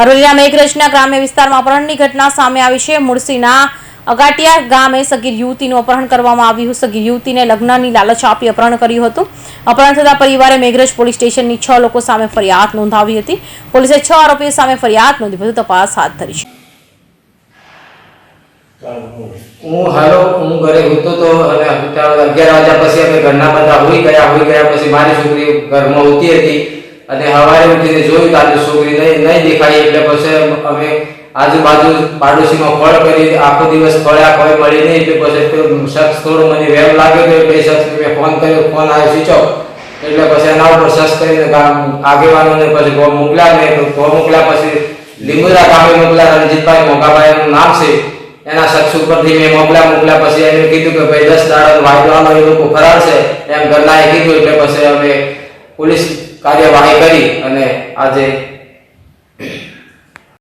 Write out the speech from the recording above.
અરવલ્લીના મેઘરજના ગ્રામ્ય વિસ્તારમાં અપહરણની ઘટના સામે આવી છે. મુળસીના અગાટિયા ગામે સગીર યુવતીનું અપહરણ કરવામાં આવ્યું. સગીર યુવતીને લગ્નની લાલચ આપી અપહરણ કર્યું હતું. અપહરણ થતા પરિવારે મેઘરજ પોલીસ સ્ટેશનની છ લોકો સામે ફરિયાદ નોંધાવી હતી. પોલીસે છ આરોપીઓ સામે ફરિયાદ નોંધી વધુ તપાસ હાથ ધરી છે. હું હાલો, હું ઘરે સૂતો તો અને અગિયાર વાગ્યા પછી અમે ઘરના બધા હોઈ ગયા હોઈ ગયા પછી મારી છોકરી ઘરમાં હોતી હતી. અને સવારે ઉઠીને જોયું તો આજે છોકરી નહીં નહીં દેખાય. એટલે પછી અમે આજુબાજુ પાડોશીમાં ફળ કરી આખો દિવસ ફળ્યા કોઈ મળી નહીં. એટલે પછી શખ્સ થોડો મને વેમ લાગ્યો તો એટલે શખ્સ મેં ફોન કર્યો. ફોન આવ્યો સ્વિચ એટલે પછી એના ઉપર શખ્સ કરીને આગેવાનોને પછી ગો મોકલ્યા ને ગો મોકલ્યા પછી લીંબુરા ગામે મોકલ્યા રણજીતભાઈ મોકાભાઈ એનું નામ છે. એના શખ્સ ઉપરથી મેં મોકલ્યા મોકલ્યા પછી એને કીધું કે ભાઈ દસ દાડા વાંચવાનો એ લોકો ફરાર છે. એમ ઘરનાએ કીધું. એટલે પછી અમે પોલીસ કાર્યવાહી કરી અને આજે